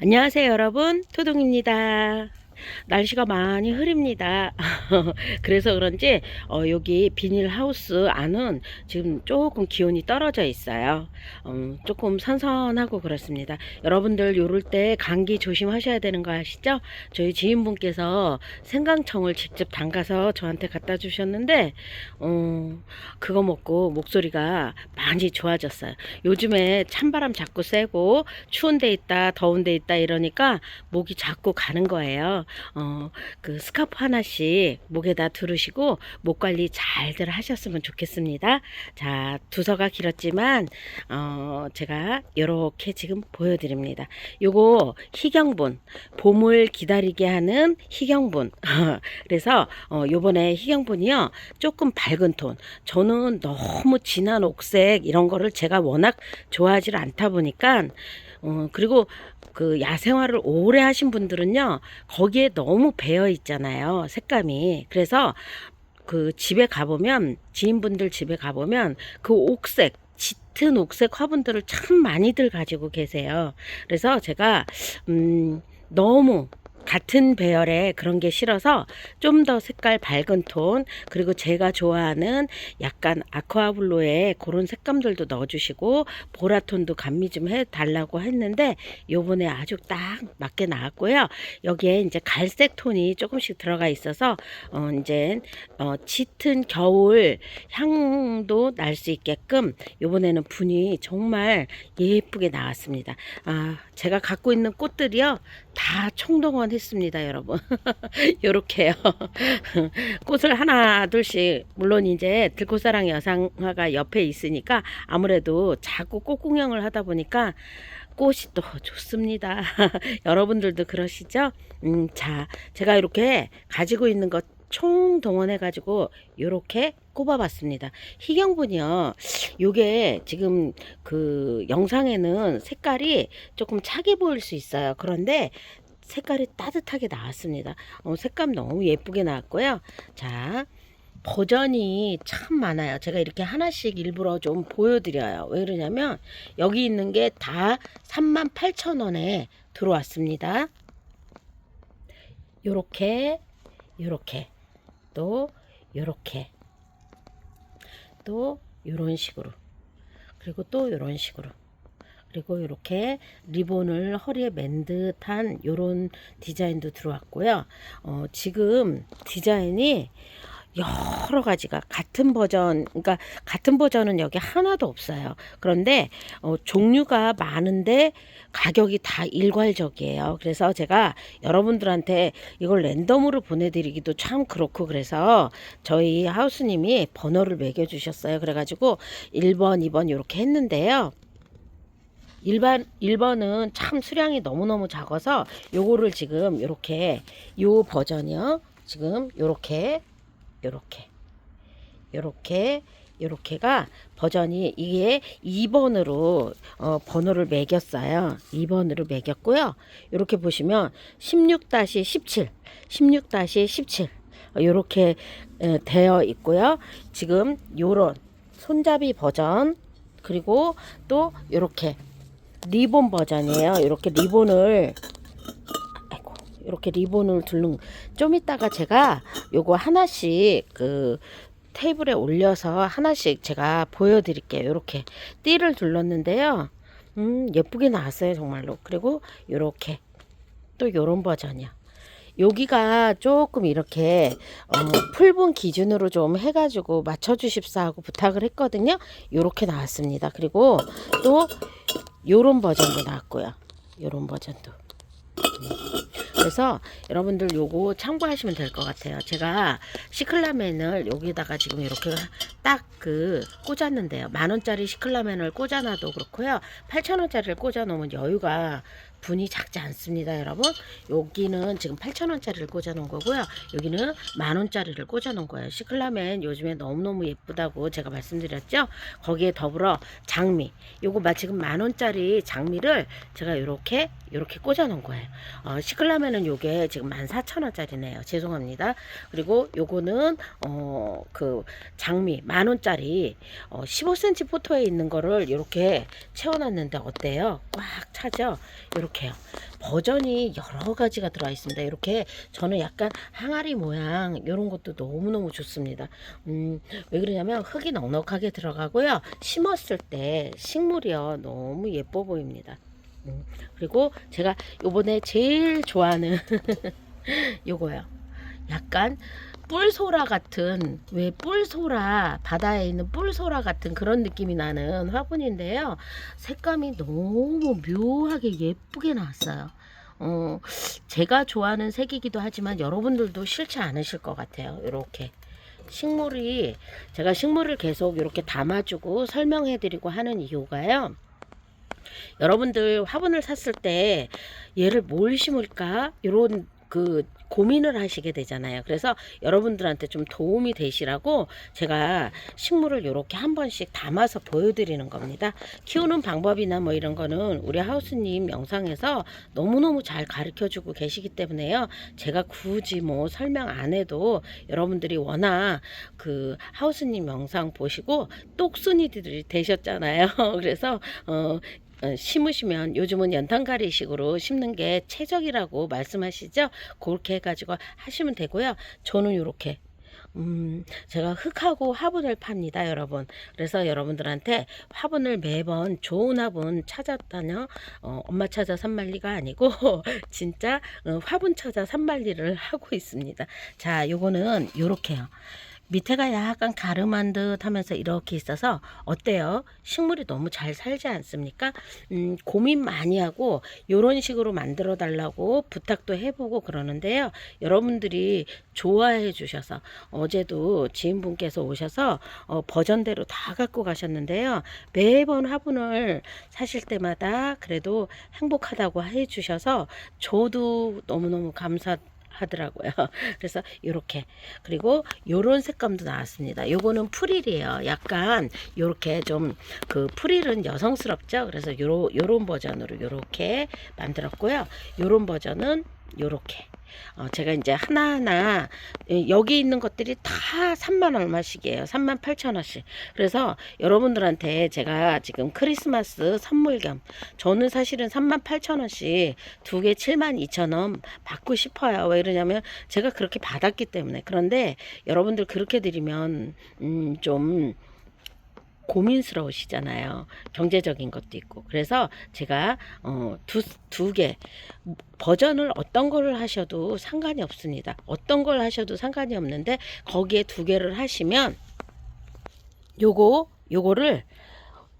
안녕하세요 여러분. 토동입니다 날씨가 많이 흐립니다. 그래서 그런지 어, 여기 비닐하우스 안은 지금 조금 기온이 떨어져 있어요. 어, 조금 선선하고 그렇습니다. 여러분들 요럴 때 감기 조심하셔야 되는 거 아시죠? 저희 지인분께서 생강청을 직접 담가서 저한테 갖다 주셨는데 어, 그거 먹고 목소리가 많이 좋아졌어요. 요즘에 찬바람 자꾸 쐬고 추운 데 있다 더운 데 있다 이러니까 목이 자꾸 가는 거예요. 어, 그 스카프 하나씩 목에다 두르시고 목 관리 잘들 하셨으면 좋겠습니다. 자, 두서가 길었지만 어, 제가 이렇게 지금 보여드립니다. 요거 희경분, 봄을 기다리게 하는 희경분. 그래서 어, 요번에 희경분이요 조금 밝은 톤. 저는 너무 진한 옥색 이런 거를 제가 워낙 좋아하지 않다 보니까 어, 그리고 그 야생화를 오래 하신 분들은요, 거기에 너무 배어 있잖아요, 색감이. 그래서 그 집에 가보면, 지인분들 집에 가보면 그 옥색, 짙은 옥색 화분들을 참 많이들 가지고 계세요. 그래서 제가, 음, 너무 같은 배열의 그런 게 싫어서 좀 더 색깔 밝은 톤 그리고 제가 좋아하는 약간 아쿠아블루의 그런 색감들도 넣어주시고 보라톤도 감미 좀 해달라고 했는데 요번에 아주 딱 맞게 나왔고요. 여기에 이제 갈색 톤이 조금씩 들어가 있어서 어 이제 어 짙은 겨울 향도 날 수 있게끔 요번에는 분이 정말 예쁘게 나왔습니다. 아 제가 갖고 있는 꽃들이요 다 총동원 했습니다, 여러분. 요렇게요. 꽃을 하나, 둘씩, 물론 이제 들꽃사랑 여상화가 옆에 있으니까 아무래도 자꾸 꽃구경을 하다 보니까 꽃이 또 좋습니다. 여러분들도 그러시죠? 음, 자, 제가 이렇게 가지고 있는 것 총 동원해 가지고 요렇게 꼽아봤습니다. 희경분이요. 요게 지금 그 영상에는 색깔이 조금 차게 보일 수 있어요. 그런데 색깔이 따뜻하게 나왔습니다. 어, 색감 너무 예쁘게 나왔고요. 자, 버전이 참 많아요. 제가 이렇게 하나씩 일부러 좀 보여드려요. 왜 그러냐면 여기 있는 게 다 38,000원에 들어왔습니다. 요렇게 요렇게 또 요렇게. 또 요런 식으로. 그리고 또 요런 식으로. 그리고 이렇게 리본을 허리에 맨 듯한 요런 디자인도 들어왔고요. 어, 지금 디자인이 여러 가지가 같은 버전, 그러니까 같은 버전은 여기 하나도 없어요. 그런데 어, 종류가 많은데 가격이 다 일괄적이에요. 그래서 제가 여러분들한테 이걸 랜덤으로 보내드리기도 참 그렇고 그래서 저희 하우스님이 번호를 매겨주셨어요. 그래가지고 1번, 2번 이렇게 했는데요. 일반 1번은 참 수량이 너무너무 작아서 요거를 지금 요렇게 요 버전이요. 지금 요렇게 요렇게 요렇게 요렇게가 버전이 이게 2번으로 어, 번호를 매겼어요. 2번으로 매겼고요. 이렇게 보시면 16-17, 16-17 이렇게 되어 있고요. 지금 요런 손잡이 버전 그리고 또 이렇게 리본 버전이에요. 이렇게 리본을 아 이렇게 리본을 둘른 좀 이따가 제가 요거 하나씩 그 테이블에 올려서 하나씩 제가 보여드릴게요. 이렇게 띠를 둘렀는데요. 음 예쁘게 나왔어요 정말로. 그리고 요렇게 또 요런 버전이요. 여기가 조금 이렇게 어, 풀분 기준으로 좀 해가지고 맞춰주십사 하고 부탁을 했거든요. 요렇게 나왔습니다. 그리고 또 요런 버전도 나왔고요. 요런 버전도. 음. 그래서 여러분들 요거 참고하시면 될 것 같아요. 제가 시클라멘을 여기다가 지금 이렇게 딱 그 꽂았는데요. 만 원짜리 시클라멘을 꽂아놔도 그렇고요. 8천 원짜리를 꽂아놓으면 여유가 분이 작지 않습니다, 여러분. 여기는 지금 8,000원짜리를 꽂아 놓은 거고요. 여기는 만원짜리를 꽂아 놓은 거예요. 시클라멘 요즘에 너무너무 예쁘다고 제가 말씀드렸죠. 거기에 더불어 장미. 요거 지금 만원짜리 장미를 제가 이렇게 이렇게 꽂아 놓은 거예요. 어, 시클라멘은 요게 지금 14,000원짜리네요. 죄송합니다. 그리고 요거는 어, 그 장미 만원짜리 어, 15cm 포토에 있는 거를 이렇게 채워놨는데 어때요? 꽉 차죠? 이렇게 이렇게요. 버전이 여러 가지가 들어가 있습니다. 이렇게 저는 약간 항아리 모양 이런 것도 너무너무 좋습니다. 음, 왜 그러냐면 흙이 넉넉하게 들어가고요. 심었을 때 식물이요. 너무 예뻐 보입니다. 음, 그리고 제가 요번에 제일 좋아하는 요거요. 약간 뿔소라 같은 왜 뿔소라 바다에 있는 뿔소라 같은 그런 느낌이 나는 화분인데요. 색감이 너무 묘하게 예쁘게 나왔어요. 어, 제가 좋아하는 색이기도 하지만 여러분들도 싫지 않으실 것 같아요. 이렇게 식물이 제가 식물을 계속 이렇게 담아주고 설명해드리고 하는 이유가요. 여러분들 화분을 샀을 때 얘를 뭘 심을까 이런 그 고민을 하시게 되잖아요. 그래서 여러분들한테 좀 도움이 되시라고 제가 식물을 이렇게 한 번씩 담아서 보여드리는 겁니다. 키우는 방법이나 뭐 이런 거는 우리 하우스님 영상에서 너무너무 잘 가르쳐 주고 계시기 때문에요. 제가 굳이 뭐 설명 안 해도 여러분들이 워낙 그 하우스님 영상 보시고 똑순이들이 되셨잖아요. 그래서 어 어, 심으시면 요즘은 연탄가리식으로 심는 게 최적이라고 말씀하시죠. 그렇게 해가지고 하시면 되고요. 저는 이렇게 음, 제가 흙하고 화분을 팝니다, 여러분. 그래서 여러분들한테 화분을 매번 좋은 화분 찾았다뇨. 어, 엄마 찾아 산말리가 아니고 진짜 어, 화분 찾아 산말리를 하고 있습니다. 자, 요거는 요렇게요. 밑에가 약간 가름한 듯 하면서 이렇게 있어서 어때요? 식물이 너무 잘 살지 않습니까? 음, 고민 많이 하고 요런 식으로 만들어 달라고 부탁도 해보고 그러는데요. 여러분들이 좋아해 주셔서 어제도 지인분께서 오셔서 어, 버전대로 다 갖고 가셨는데요. 매번 화분을 사실 때마다 그래도 행복하다고 해 주셔서 저도 너무너무 감사 하더라고요. 그래서 이렇게 그리고 요런 색감도 나왔습니다. 요거는 프릴이에요. 약간 요렇게 좀 그 프릴은 여성스럽죠. 그래서 요런 요런 버전으로 요렇게 만들었고요. 요런 버전은 요렇게 어, 제가 이제 하나하나 예, 여기 있는 것들이 다 3만 얼마씩이에요. 3만 8천 원씩. 그래서 여러분들한테 제가 지금 크리스마스 선물 겸 저는 사실은 3만 8천 원씩 두 개 7만 2천 원 받고 싶어요. 왜 그러냐면 제가 그렇게 받았기 때문에. 그런데 여러분들 그렇게 드리면 음, 좀 고민스러우시잖아요. 경제적인 것도 있고. 그래서 제가 어, 두, 두 개, 버전을 어떤 거를 하셔도 상관이 없습니다. 어떤 걸 하셔도 상관이 없는데, 거기에 두 개를 하시면, 요거, 요거를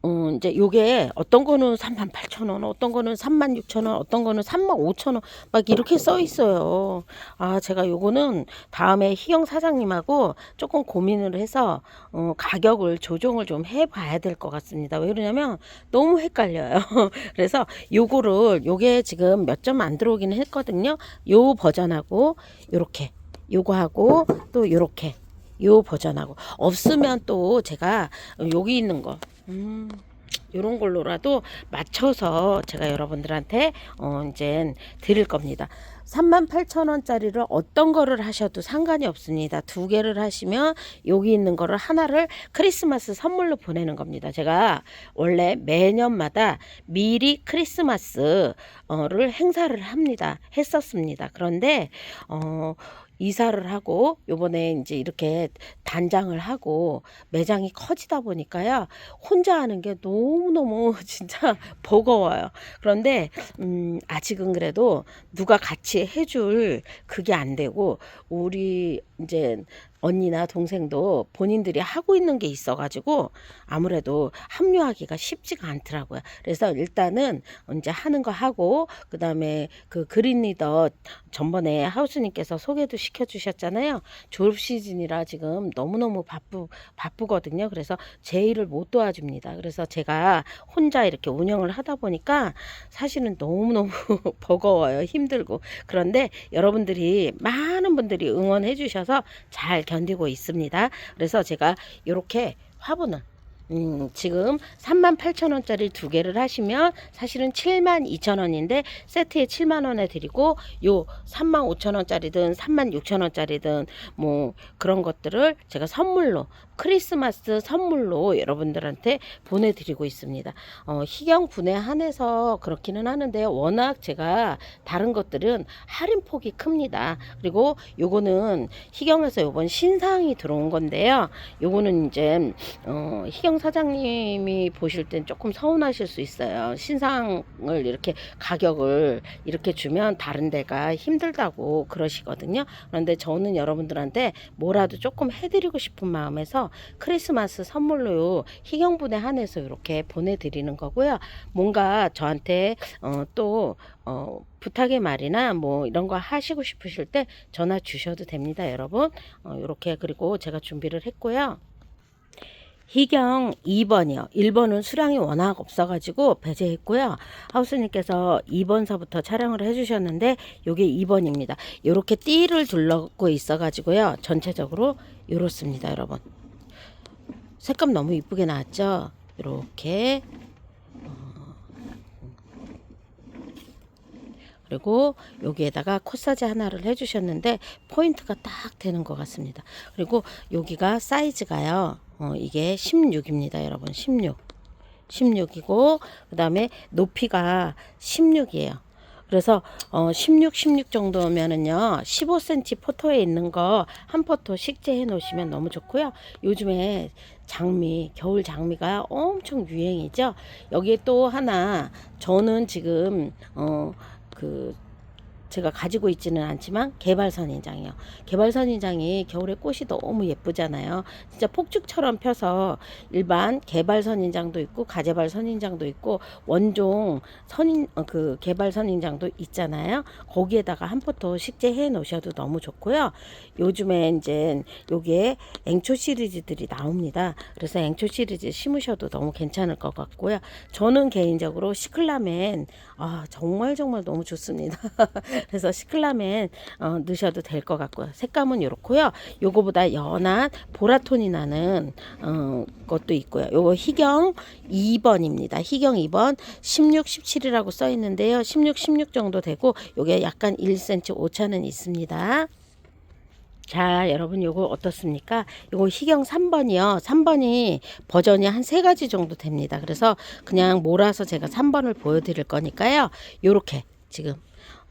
어, 이제 요게 어떤 거는 38,000원, 어떤 거는 36,000원, 어떤 거는 35,000원 막 이렇게 써 있어요. 아, 제가 요거는 다음에 희영 사장님하고 조금 고민을 해서 어, 가격을 조정을 좀 해 봐야 될 것 같습니다. 왜 그러냐면 너무 헷갈려요. 그래서 요거를 요게 지금 몇 점 안 들어오기는 했거든요. 요 버전하고 요렇게 요거하고 또 요렇게 요 버전하고 없으면 또 제가 여기 있는 거 음, 요런 걸로라도 맞춰서 제가 여러분들한테 어 이제 드릴 겁니다. 38,000원짜리를 어떤 거를 하셔도 상관이 없습니다. 두 개를 하시면 여기 있는 거를 하나를 크리스마스 선물로 보내는 겁니다. 제가 원래 매년마다 미리 크리스마스를 행사를 합니다. 했었습니다. 그런데 어 이사를 하고 요번에 이제 이렇게 단장을 하고 매장이 커지다 보니까요. 혼자 하는 게 너무너무 진짜 버거워요. 그런데 음 아직은 그래도 누가 같이 해줄 그게 안 되고 우리 이제 언니나 동생도 본인들이 하고 있는 게 있어가지고 아무래도 합류하기가 쉽지가 않더라고요. 그래서 일단은 이제 하는 거 하고 그 다음에 그 그린 리더 전번에 하우스님께서 소개도 시켜주셨잖아요. 졸업 시즌이라 지금 너무너무 바쁘 바쁘거든요. 그래서 제 일을 못 도와줍니다. 그래서 제가 혼자 이렇게 운영을 하다 보니까 사실은 너무너무 버거워요. 힘들고 그런데 여러분들이 많은 분들이 응원해 주셔서 잘 견디고 있습니다. 그래서 제가 이렇게 화분을 음, 지금 38,000원짜리 두 개를 하시면 사실은 72,000원인데 세트에 7만원에 드리고 요 35,000원짜리든 36,000원짜리든 뭐 그런 것들을 제가 선물로 크리스마스 선물로 여러분들한테 보내드리고 있습니다. 어, 희경 분에 한해서 그렇기는 하는데요. 워낙 제가 다른 것들은 할인폭이 큽니다. 그리고 요거는 희경에서 요번 신상이 들어온 건데요. 요거는 이제 어, 희경 사장님이 보실 땐 조금 서운하실 수 있어요. 신상을 이렇게 가격을 이렇게 주면 다른 데가 힘들다고 그러시거든요. 그런데 저는 여러분들한테 뭐라도 조금 해드리고 싶은 마음에서 크리스마스 선물로 희경분에 한해서 이렇게 보내드리는 거고요. 뭔가 저한테 어, 또 어, 부탁의 말이나 뭐 이런 거 하시고 싶으실 때 전화 주셔도 됩니다, 여러분. 어, 이렇게 그리고 제가 준비를 했고요. 희경 2번이요. 1번은 수량이 워낙 없어가지고 배제했고요. 하우스님께서 2번서부터 촬영을 해주셨는데 요게 2번입니다. 요렇게 띠를 둘러고 있어가지고요. 전체적으로 요렇습니다, 여러분. 색감 너무 이쁘게 나왔죠? 이렇게 그리고 여기에다가 코사지 하나를 해주셨는데 포인트가 딱 되는 것 같습니다. 그리고 여기가 사이즈가요. 어, 이게 16입니다, 여러분. 16. 16이고 그 다음에 높이가 16이에요. 그래서 어 16, 16 정도면은요 15cm 포토에 있는 거 한 포토 식재해 놓으시면 너무 좋고요. 요즘에 장미, 겨울 장미가 엄청 유행이죠. 여기에 또 하나 저는 지금 어그 제가 가지고 있지는 않지만 개발선인장이요. 개발선인장이 겨울에 꽃이 너무 예쁘잖아요. 진짜 폭죽처럼 펴서 일반 개발선인장도 있고 가재발 선인장도 있고 원종 선인 어, 그 개발선인장도 있잖아요. 거기에다가 한 포토 식재해 놓으셔도 너무 좋고요. 요즘에 이제 요게 앵초 시리즈들이 나옵니다. 그래서 앵초 시리즈 심으셔도 너무 괜찮을 것 같고요. 저는 개인적으로 시클라멘 아 정말 정말 너무 좋습니다. 그래서 시클라멘 어, 넣으셔도 될 것 같고요. 색감은 이렇고요. 요거보다 연한 보라톤이 나는 어, 것도 있고요. 요거 희경 2번입니다. 희경 2번 16, 17이라고 써 있는데요. 16, 16 정도 되고 요게 약간 1cm 오차는 있습니다. 자, 여러분 요거 어떻습니까? 요거 희경 3번이요. 3번이 버전이 한 세 가지 정도 됩니다. 그래서 그냥 몰아서 제가 3번을 보여드릴 거니까요. 요렇게 지금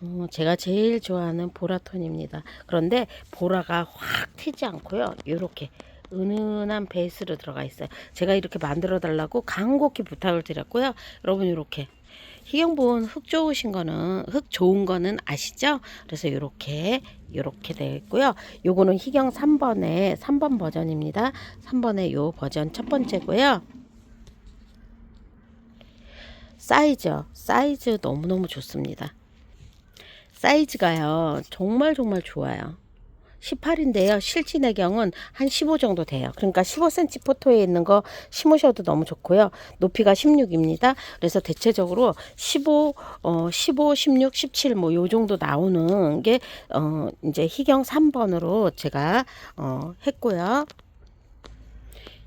어, 제가 제일 좋아하는 보라톤입니다. 그런데 보라가 확 튀지 않고요. 요렇게 은은한 베이스로 들어가 있어요. 제가 이렇게 만들어 달라고 간곡히 부탁을 드렸고요. 여러분 이렇게 희경분 흙 좋으신 거는 흙 좋은 거는 아시죠? 그래서 이렇게 이렇게 되어 있고요. 요거는 희경 3번의 3번 버전입니다. 3번의 요 버전 첫 번째고요. 사이즈 사이즈 너무너무 좋습니다. 사이즈가요 정말 정말 좋아요. 18인데요. 실진의 경은 한 15 정도 돼요. 그러니까 15cm 포토에 있는 거 심으셔도 너무 좋고요. 높이가 16입니다. 그래서 대체적으로 15, 어, 15, 16, 17 뭐 요 정도 나오는 게 어, 이제 희경 3번으로 제가 어, 했고요.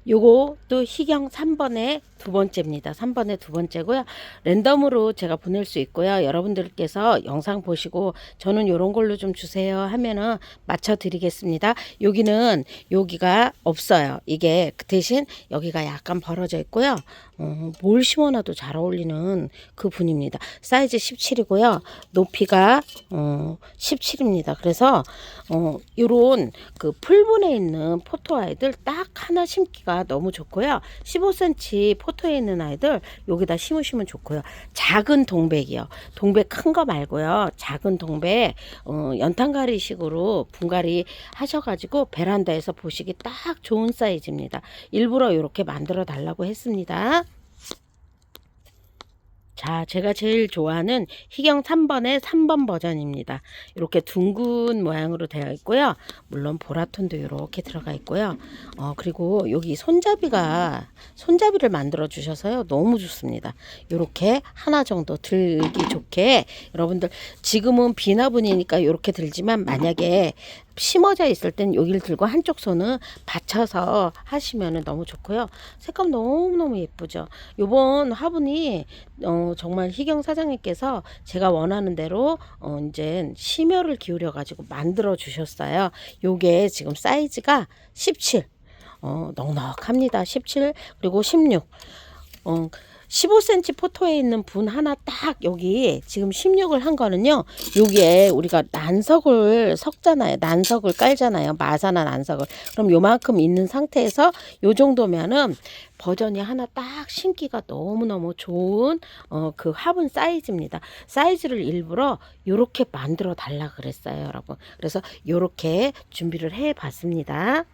요것도 희경 3번의 두 번째입니다. 3번의 두 번째고요. 랜덤으로 제가 보낼 수 있고요. 여러분들께서 영상 보시고 저는 요런 걸로 좀 주세요 하면은 맞춰 드리겠습니다. 여기는 여기가 없어요. 이게 그 대신 여기가 약간 벌어져 있고요. 어, 뭘 심어놔도 잘 어울리는 그 분입니다. 사이즈 17이고요. 높이가 어, 17입니다. 그래서 어, 요런 그 풀분에 있는 포토 아이들 딱 하나 심기가 너무 좋고요. 15cm 포토에 있는 아이들 여기다 심으시면 좋고요. 작은 동백이요. 동백 큰 거 말고요. 작은 동백 어, 연탄가리식으로 분갈이 하셔가지고 베란다에서 보시기 딱 좋은 사이즈입니다. 일부러 이렇게 만들어 달라고 했습니다. 자, 제가 제일 좋아하는 희경 3번의 3번 버전입니다. 이렇게 둥근 모양으로 되어 있고요. 물론 보라톤도 이렇게 들어가 있고요. 어, 그리고 여기 손잡이가 손잡이를 만들어 주셔서요. 너무 좋습니다. 이렇게 하나 정도 들기 좋게 여러분들 지금은 비나분이니까 이렇게 들지만 만약에 심어져 있을 땐 여기를 들고 한쪽 손은 받쳐서 하시면 너무 좋고요. 색감 너무너무 예쁘죠. 요번 화분이 어, 정말 희경 사장님께서 제가 원하는 대로 어, 이제 심혈을 기울여 가지고 만들어 주셨어요. 요게 지금 사이즈가 17. 어, 넉넉합니다. 17 그리고 16. 어, 15cm 포토에 있는 분 하나 딱 여기 지금 16을 한 거는요. 여기에 우리가 난석을 섞잖아요. 난석을 깔잖아요. 마사나 난석을. 그럼 요만큼 있는 상태에서 요 정도면은 버전이 하나 딱 신기가 너무너무 좋은 어, 그 화분 사이즈입니다. 사이즈를 일부러 요렇게 만들어 달라 그랬어요, 여러분. 그래서 요렇게 준비를 해 봤습니다.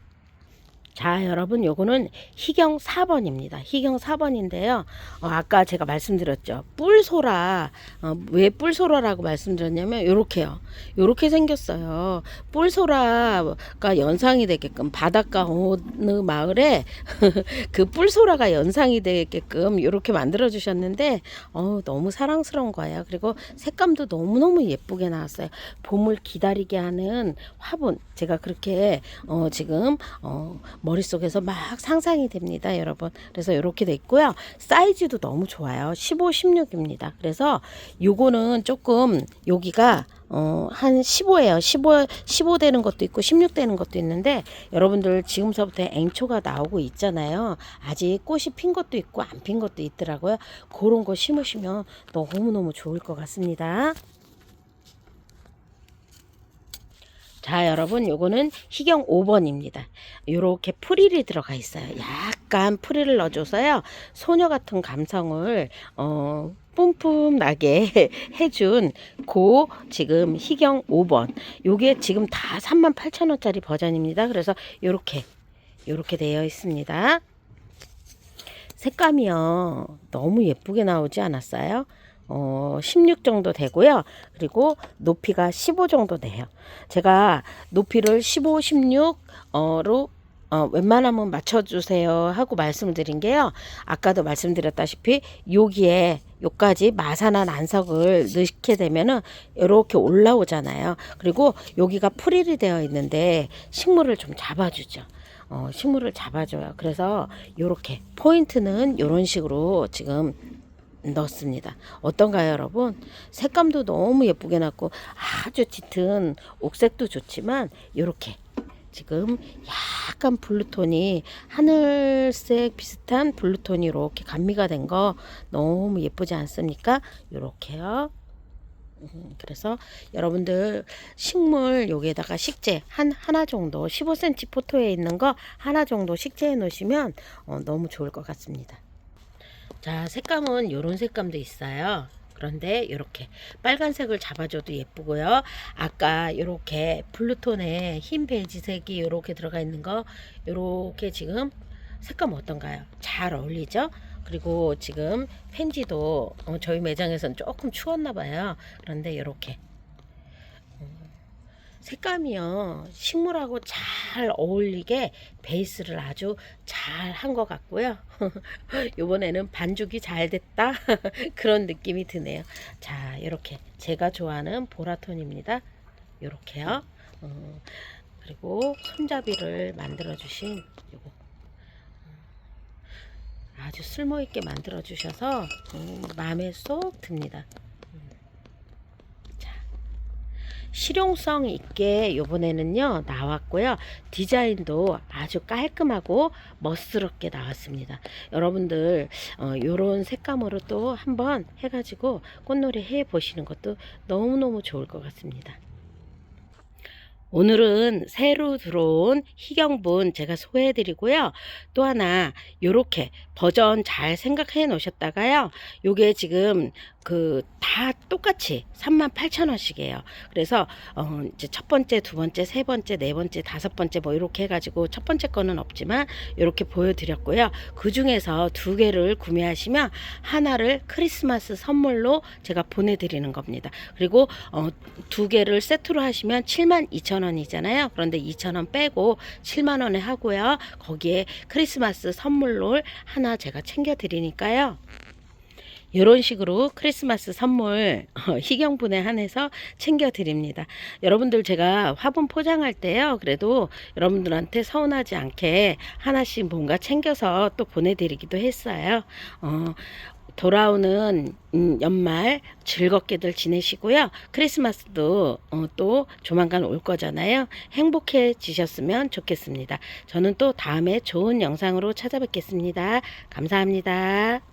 자, 여러분, 요거는 희경 4번입니다. 희경 4번인데요. 어, 아까 제가 말씀드렸죠. 뿔소라. 어, 왜 뿔소라라고 말씀드렸냐면, 요렇게요. 요렇게 생겼어요. 뿔소라가 연상이 되게끔 바닷가 어느 마을에 그 뿔소라가 연상이 되게끔 요렇게 만들어 주셨는데, 어, 너무 사랑스러운 거예요. 그리고 색감도 너무너무 예쁘게 나왔어요. 봄을 기다리게 하는 화분. 제가 그렇게, 어, 지금, 어, 머릿속에서 막 상상이 됩니다, 여러분. 그래서 이렇게 돼 있고요. 사이즈도 너무 좋아요. 15, 16입니다. 그래서 요거는 조금 여기가 어, 한 15예요. 15, 15 되는 것도 있고 16 되는 것도 있는데 여러분들 지금서부터 앵초가 나오고 있잖아요. 아직 꽃이 핀 것도 있고 안 핀 것도 있더라고요. 그런 거 심으시면 너무너무 좋을 것 같습니다. 자, 여러분, 요거는 희경 5번입니다. 요렇게 프릴이 들어가 있어요. 약간 프릴을 넣어줘서요. 소녀 같은 감성을, 어, 뿜뿜 나게 해준 고 지금 희경 5번. 요게 지금 다 38,000원짜리 버전입니다. 그래서 요렇게, 요렇게 되어 있습니다. 색감이요. 너무 예쁘게 나오지 않았어요? 어, 16 정도 되고요. 그리고 높이가 15 정도 돼요. 제가 높이를 15, 16어로 어, 웬만하면 맞춰주세요 하고 말씀을 드린 게요. 아까도 말씀드렸다시피 여기에 요까지 마사나 난석을 넣게 되면은 이렇게 올라오잖아요. 그리고 여기가 프릴이 되어 있는데 식물을 좀 잡아주죠. 어, 식물을 잡아줘요. 그래서 요렇게 포인트는 요런 식으로 지금 넣습니다. 어떤가요, 여러분? 색감도 너무 예쁘게 났고 아주 짙은 옥색도 좋지만 이렇게 지금 약간 블루톤이 하늘색 비슷한 블루톤이 이렇게 감미가 된 거 너무 예쁘지 않습니까? 이렇게요. 음, 그래서 여러분들 식물 여기에다가 식재 한 하나 정도 15cm 포토에 있는 거 하나 정도 식재해 놓으시면 어, 너무 좋을 것 같습니다. 자, 색감은 이런 색감도 있어요. 그런데 이렇게 빨간색을 잡아줘도 예쁘고요. 아까 이렇게 블루톤에 흰 베이지색이 이렇게 들어가 있는 거 이렇게 지금 색감 어떤가요? 잘 어울리죠? 그리고 지금 펜지도 어, 저희 매장에서는 조금 추웠나 봐요. 그런데 이렇게 색감이요. 식물하고 잘 어울리게 베이스를 아주 잘 한 것 같고요. 이번에는 반죽이 잘 됐다. 그런 느낌이 드네요. 자 이렇게 제가 좋아하는 보라톤입니다. 이렇게요. 어, 그리고 손잡이를 만들어 주신 요거. 아주 쓸모있게 만들어 주셔서 음, 마음에 쏙 듭니다 실용성 있게 요번에는요 나왔고요 디자인도 아주 깔끔하고 멋스럽게 나왔습니다 여러분들 어, 요런 색감으로 또 한번 해가지고 꽃놀이 해 보시는 것도 너무너무 좋을 것 같습니다 오늘은 새로 들어온 희경분 제가 소개해 드리고요. 또 하나 요렇게 버전 잘 생각해 놓으셨다가요. 요게 지금 그 다 똑같이 38,000원씩이에요. 그래서 어 이제 첫 번째, 두 번째, 세 번째, 네 번째, 다섯 번째 뭐 이렇게 해 가지고 첫 번째 거는 없지만 이렇게 보여 드렸고요. 그 중에서 두 개를 구매하시면 하나를 크리스마스 선물로 제가 보내 드리는 겁니다. 그리고 어 두 개를 세트로 하시면 72,000원이잖아요. 그런데 2,000원 빼고 7만 원에 하고요. 거기에 크리스마스 선물로 하나 제가 챙겨 드리니까요. 이런 식으로 크리스마스 선물 어, 희경분에 한해서 챙겨드립니다. 여러분들 제가 화분 포장할 때요. 그래도 여러분들한테 서운하지 않게 하나씩 뭔가 챙겨서 또 보내드리기도 했어요. 어, 돌아오는 음, 연말 즐겁게들 지내시고요. 크리스마스도 어, 또 조만간 올 거잖아요. 행복해지셨으면 좋겠습니다. 저는 또 다음에 좋은 영상으로 찾아뵙겠습니다. 감사합니다.